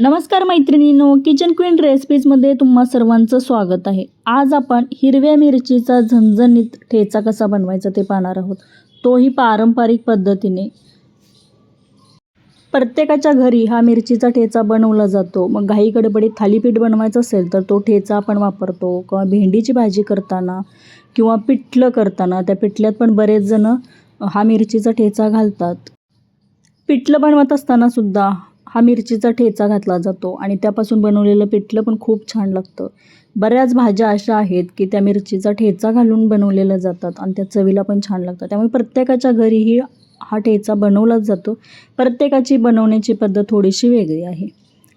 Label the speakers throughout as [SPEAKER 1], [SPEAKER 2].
[SPEAKER 1] नमस्कार मैत्रिणींनो kitchen queen रेसिपीजमध्ये तुम्हा सर्वांचं स्वागत आहे. आज आपण हिरव्या मिरचीचा झणझणीत ठेचा कसा बनवायचा ते पाहणार आहोत. तोही पारंपरिक पद्धतीने. प्रत्येकाच्या घरी हा मिरचीचा ठेचा बनवला जातो. मग घाई गडबडीत थालीपीठ बनवायचं असेल तर तो ठेचा आपण वापरतो किंवा भेंडीची भाजी करताना किंवा पिठलं करताना त्या पिठल्यात पण बरेच जण हा मिरचीचा ठेचा घालतात. पिठलं बनवत असताना सुद्धा हा मिरचीचा ठेचा घातला जातो आणि त्यापासून बनवलेलं पिठलं पण खूप छान लागतं. बऱ्याच भाज्या अशा आहेत की त्या मिरचीचा ठेचा घालून बनवलेल्या जातात आणि त्या चवीला पण छान लागतात. त्यामुळे प्रत्येकाच्या घरीही हा ठेचा बनवलाच जातो. प्रत्येकाची बनवण्याची पद्धत थोडीशी वेगळी आहे.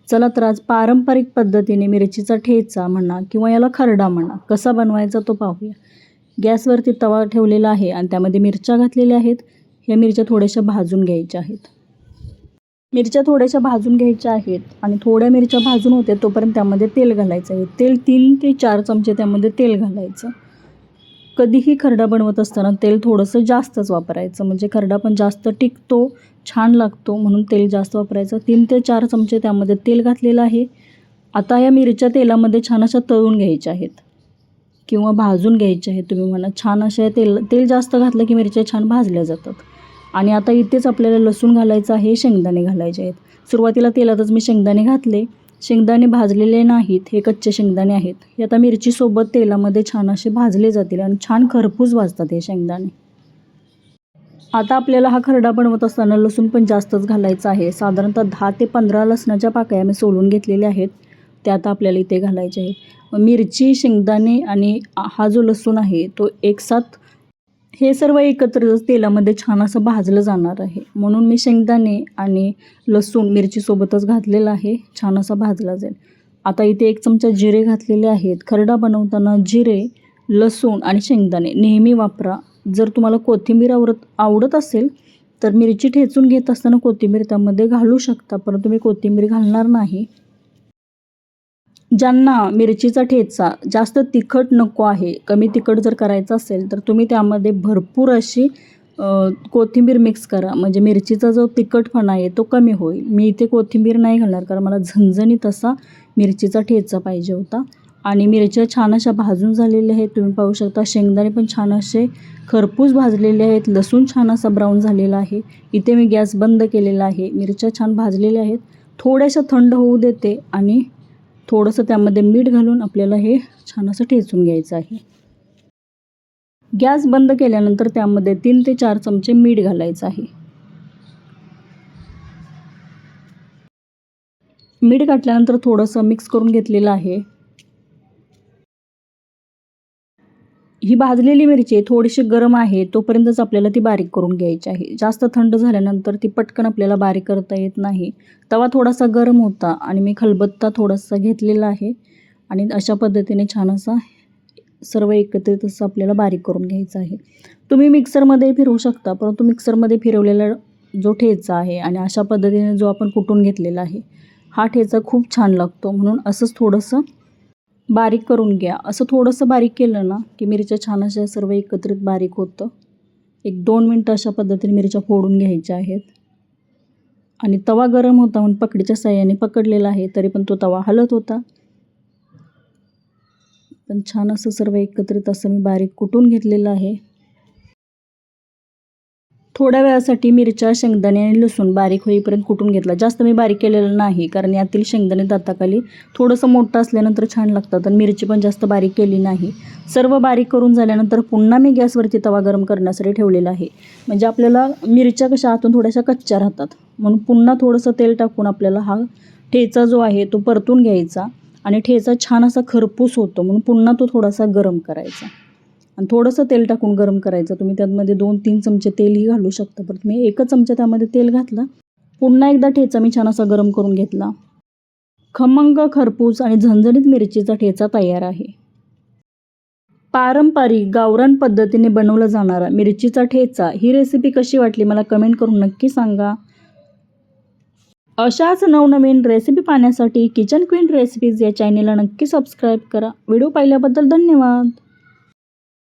[SPEAKER 1] चला तर आज पारंपरिक पद्धतीने मिरचीचा ठेचा म्हणा किंवा याला खरडा म्हणा कसा बनवायचा तो पाहूया. गॅसवरती तवा ठेवलेला आहे आणि त्यामध्ये मिरच्या घातलेल्या आहेत. ह्या मिरच्या थोड्याशा भाजून घ्यायच्या आहेत. मिरच्या थोड्याशा भाजून घ्यायच्या आहेत आणि थोड्या मिरच्या भाजून होत्या तोपर्यंत त्यामध्ये तेल घालायचं आहे. तेल तीन ते चार चमचे त्यामध्ये तेल घालायचं. कधीही खरडा बनवत असताना तेल थोडंसं जास्तच वापरायचं. म्हणजे खरडा पण जास्त टिकतो छान लागतो म्हणून तेल जास्त वापरायचं. तीन ते चार चमचे त्यामध्ये तेल घातलेलं आहे. आता या मिरच्या तेलामध्ये छान अशा तळून घ्यायच्या आहेत. किंवा भाजून घ्यायच्या आहेत. तुम्ही म्हणा छान अशा तेल तेल जास्त घातलं की मिरच्या छान भाजल्या जातात. आणि आता इथेच आपल्याला लसूण घालायचं आहे शेंगदाणे घालायचे आहेत. सुरुवातीला तेलातच मी शेंगदाणे घातले. शेंगदाणे भाजलेले नाहीत हे कच्चे शेंगदाणे आहेत. हे आता मिरचीसोबत तेलामध्ये छान असे भाजले जातील आणि छान खरपूस भाजतात हे शेंगदाणे. आता आपल्याला हा खरडा बनवत असताना लसूण पण जास्तच घालायचा आहे. साधारणतः दहा ते पंधरा लसणाच्या पाकळ्या मी सोलून घेतलेल्या आहेत. त्या आता आपल्याला इथे घालायचे आहेत. मिरची शेंगदाणे आणि हा जो लसूण आहे तो एकसाथ हे सर्व एकत्र तेलामध्ये छान असं भाजलं जाणार आहे. म्हणून मी शेंगदाणे आणि लसूण मिरचीसोबतच घातलेलं आहे. छान असा भाजला जाईल. आता इथे एक चमचा जिरे घातलेले आहेत. खरडा बनवताना जिरे लसूण आणि शेंगदाणे नेहमी वापरा. जर तुम्हाला कोथिंबीर आवडत आवडत असेल तर मिरची ठेचून घेत असताना कोथिंबीर त्यामध्ये घालू शकता. परंतु मी कोथिंबीर घालणार नाही. ज्यांना मिरचीचा ठेचा जास्त तिखट नको आहे कमी तिखट जर करायचं असेल तर तुम्ही त्यामध्ये भरपूर अशी कोथिंबीर मिक्स करा. म्हणजे मिरचीचा जो तिखटपणा आहे तो कमी होईल. मी इथे कोथिंबीर नाही घालणार कारण मला झणझणीत असा मिरचीचा ठेचा पाहिजे होता. आणि मिरच्या छान अशा भाजून झालेल्या आहेत. तुम्ही पाहू शकता शेंगदाणे पण छान असे खरपूस भाजलेले आहेत. लसूण छान असा ब्राऊन झालेला आहे. इथे मी गॅस बंद केलेला आहे. मिरच्या छान भाजलेल्या आहेत. थोड्याशा थंड होऊ देते आणि थोडंसं त्यामध्ये मीठ घालून आपल्याला हे छान असं ठेचून घ्यायचं आहे. गॅस बंद केल्यानंतर त्यामध्ये तीन ते चार चमचे मीठ घालायचं आहे. मीठ घातल्यानंतर थोडंसं मिक्स करून घेतलेलं आहे. ही भाजलेली मिरची थोडीशी गरम आहे तोपर्यंतच आपल्याला ती बारीक करून घ्यायची आहे. जास्त थंड झाल्यानंतर ती पटकन आपल्याला बारीक करता येत नाही. तवा थोडासा गरम होता आणि मी खलबत्ता थोडासा घेतलेला आहे आणि अशा पद्धतीने छान असा सर्व एकत्रित असं आपल्याला बारीक करून घ्यायचं आहे. तुम्ही मिक्सरमध्ये फिरवू शकता परंतु मिक्सरमध्ये फिरवलेला जो ठेचा आहे आणि अशा पद्धतीने जो आपण कुटून घेतलेला आहे हा ठेचा खूप छान लागतो. म्हणून असंच थोडंसं बारीक करून घ्या. असं थोडंसं बारीक केलं ना की मिरच्या छान अशा सर्व एकत्रित बारीक होतं. एक दोन मिनटं अशा पद्धतीने मिरच्या फोडून घ्यायच्या आहेत. आणि तवा गरम होता म्हणून पकडीच्या साह्याने पकडलेला आहे तरी पण तो तवा हलत होता. पण छान असं सर्व एकत्रित असं मी बारीक कुटून घेतलेलं आहे. थोड्या वेळासाठी मिरच्या शेंगदाणे आणि लसूण बारीक होईपर्यंत कुटून घेतला. जास्त मी बारीक केलेलं नाही कारण यातील शेंगदाणे दाताखाली थोडंसं मोठं असल्यानंतर छान लागतात आणि मिरची पण जास्त बारीक केली नाही. सर्व बारीक करून झाल्यानंतर पुन्हा मी गॅसवरती तवा गरम करण्यासाठी ठेवलेला आहे. म्हणजे आपल्याला मिरच्या कशा आतून थोड्याशा कच्च्या राहतात. म्हणून पुन्हा थोडंसं तेल टाकून आपल्याला हा ठेचा जो आहे तो परतून घ्यायचा आणि ठेचा छान असा खरपूस होतो. म्हणून पुन्हा तो थोडासा गरम करायचा. आणि थोडंसं तेल टाकून गरम करायचं. तुम्ही त्यामध्ये दोन तीन चमचे तेलही घालू शकता. परत मी एकच चमचा त्यामध्ये तेल घातलं पुन्हा एकदा ठेचा मी छान असा गरम करून घेतला. खमंग खरपूस आणि झणझणीत मिरचीचा ठेचा तयार आहे. पारंपरिक गावरान पद्धतीने बनवला जाणारा मिरचीचा ठेचा ही रेसिपी कशी वाटली मला कमेंट करून नक्की सांगा. अशाच नवनवीन रेसिपी पाहण्यासाठी किचन क्वीन रेसिपीज या चॅनेलला नक्की सबस्क्राईब करा. व्हिडिओ पाहिल्याबद्दल धन्यवाद.